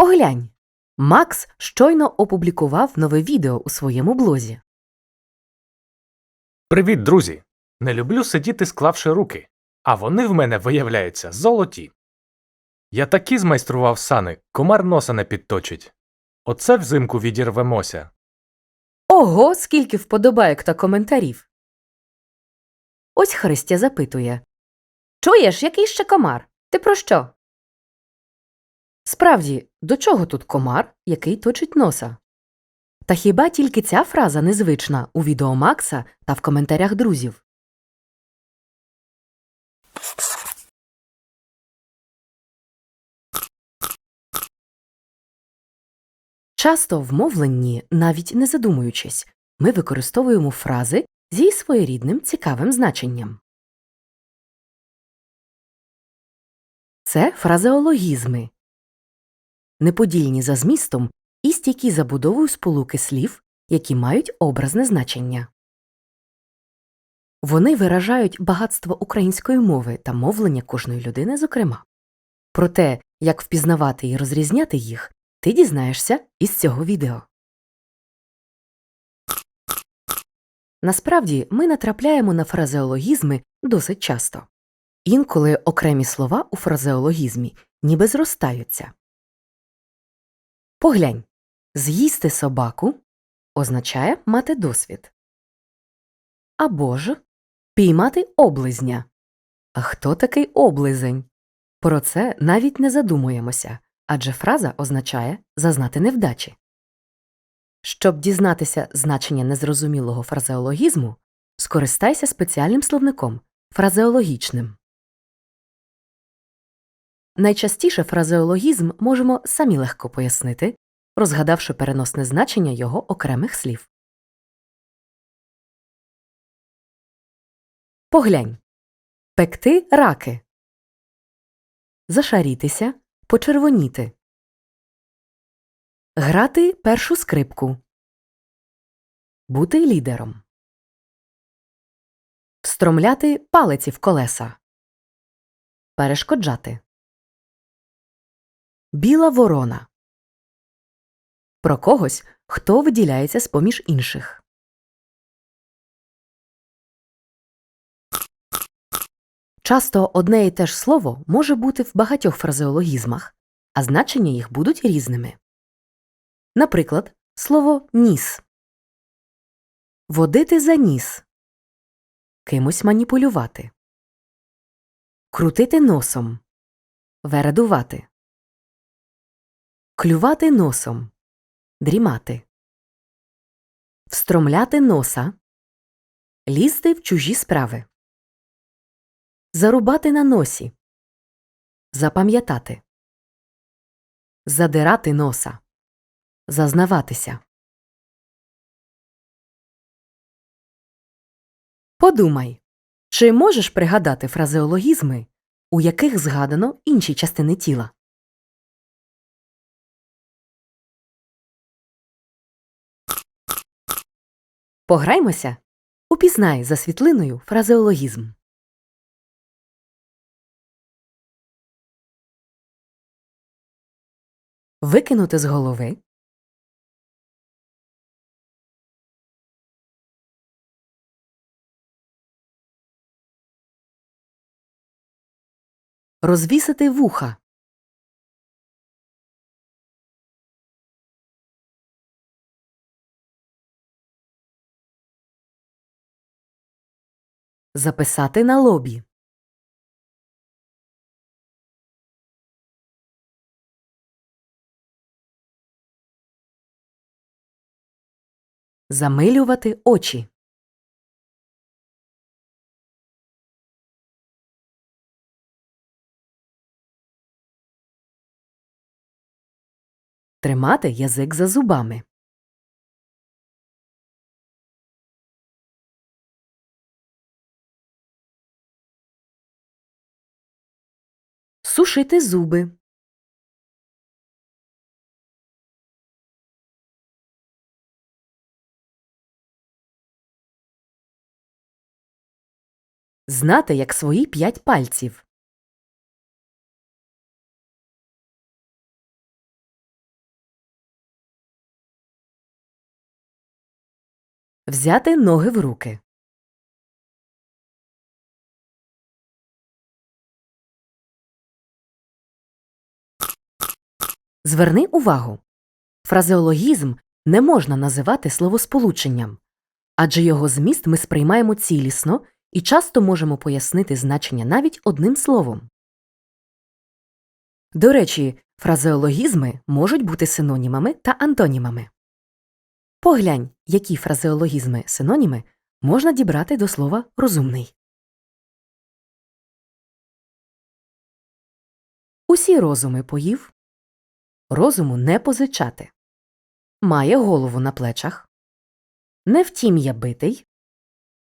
Поглянь. Макс щойно опублікував нове відео у своєму блозі. Привіт, друзі! Не люблю сидіти, склавши руки, а вони в мене виявляються золоті. Я такі змайстрував сани, комар носа не підточить. Оце взимку відірвемося. Ого, скільки вподобайок та коментарів. Ось Христя запитує Чуєш, який ще комар? Ти про що? Справді, до чого тут комар, який точить носа? Та хіба тільки ця фраза незвична у відео Макса та в коментарях друзів? Часто в мовленні, навіть не задумуючись, ми використовуємо фрази зі своєрідним цікавим значенням. Це фразеологізми, неподільні за змістом і стійкі забудовою сполуки слів, які мають образне значення. Вони виражають багатство української мови та мовлення кожної людини, зокрема. Про те, як впізнавати і розрізняти їх, ти дізнаєшся із цього відео. Насправді ми натрапляємо на фразеологізми досить часто. Інколи окремі слова у фразеологізмі ніби зростаються. Поглянь з'їсти собаку означає мати досвід. Або ж піймати облизня. А хто такий облизень? Про це навіть не задумуємося, адже фраза означає зазнати невдачі. Щоб дізнатися значення незрозумілого фразеологізму, скористайся спеціальним словником фразеологічним. Найчастіше фразеологізм можемо самі легко пояснити, розгадавши переносне значення його окремих слів. Поглянь. Пекти раки, зашарітися, почервоніти, грати першу скрипку, бути лідером, встромляти палиці в колеса, перешкоджати. Біла ворона. Про когось, хто виділяється з поміж інших. Часто одне і те ж слово може бути в багатьох фразеологізмах, а значення їх будуть різними. Наприклад, слово ніс водити за ніс кимось маніпулювати, крутити носом, вередувати, клювати носом, дрімати, встромляти носа, лізти в чужі справи, зарубати на носі, запам'ятати, задирати носа, зазнаватися. Подумай, чи можеш пригадати фразеологізми, у яких згадано інші частини тіла? Пограймося? Упізнай за світлиною фразеологізм. Викинути з голови. Розвісити вуха. Записати на лобі. Замилювати очі. Тримати язик за зубами. сушити зуби. Знати як свої п'ять пальців. Взяти ноги в руки. Зверни увагу. Фразеологізм не можна називати словосполученням, адже його зміст ми сприймаємо цілісно і часто можемо пояснити значення навіть одним словом. До речі, фразеологізми можуть бути синонімами та антонімами. Поглянь, які фразеологізми синоніми можна дібрати до слова розумний. Усі розуми поїв. Розуму не позичати. Має голову на плечах. Не втім я битий.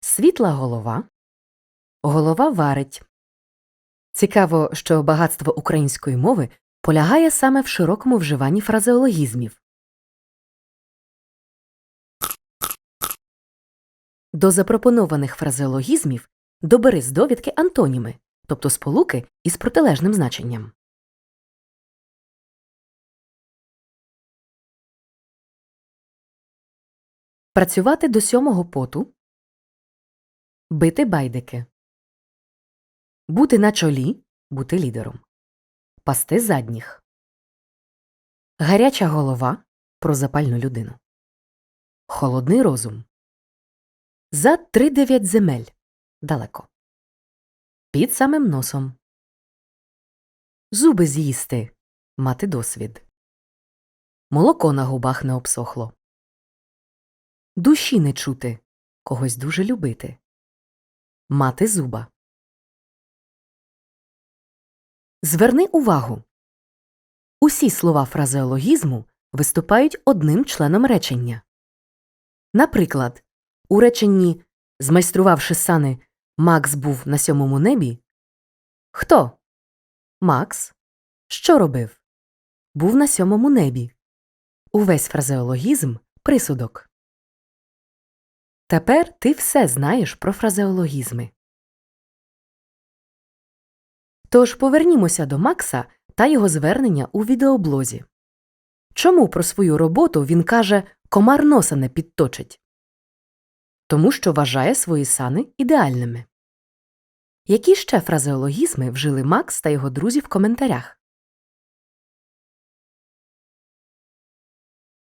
Світла голова. Голова варить. Цікаво, що багатство української мови полягає саме в широкому вживанні фразеологізмів. До запропонованих фразеологізмів добери з довідки антоніми, тобто сполуки із протилежним значенням. Працювати до сьомого поту. Бити байдики. Бути на чолі. Бути лідером. Пасти задніх. Гаряча голова про запальну людину. Холодний розум. За три дев'ять земель. Далеко. Під самим носом. Зуби з'їсти. Мати досвід. Молоко на губах не обсохло. Душі не чути. Когось дуже любити. Мати зуба. Зверни увагу. Усі слова фразеологізму виступають одним членом речення. Наприклад, у реченні Змайструвавши сани, Макс був на сьомому небі. Хто? Макс. Що робив? Був на сьомому небі. Увесь фразеологізм присудок. Тепер ти все знаєш про фразеологізми. Тож повернімося до Макса та його звернення у відеоблозі. Чому про свою роботу він каже комар носа не підточить? Тому що вважає свої сани ідеальними. Які ще фразеологізми вжили Макс та його друзі в коментарях?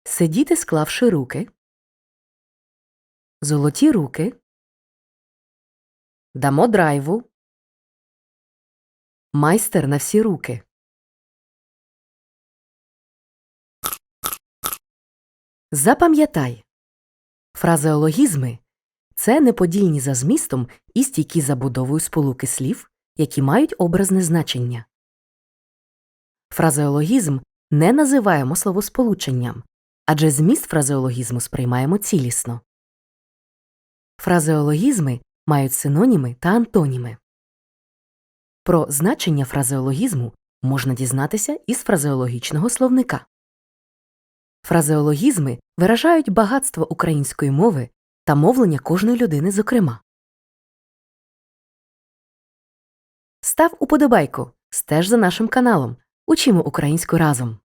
Сидіти, склавши руки. Золоті руки. Дамо драйву. Майстер на всі руки. Запам'ятай. Фразеологізми це неподільні за змістом і стійкі забудовою сполуки слів, які мають образне значення. Фразеологізм не називаємо словосполученням, адже зміст фразеологізму сприймаємо цілісно. Фразеологізми мають синоніми та антоніми. Про значення фразеологізму можна дізнатися із фразеологічного словника. Фразеологізми виражають багатство української мови та мовлення кожної людини зокрема. Став уподобайку, стеж за нашим каналом. Учимо українську разом.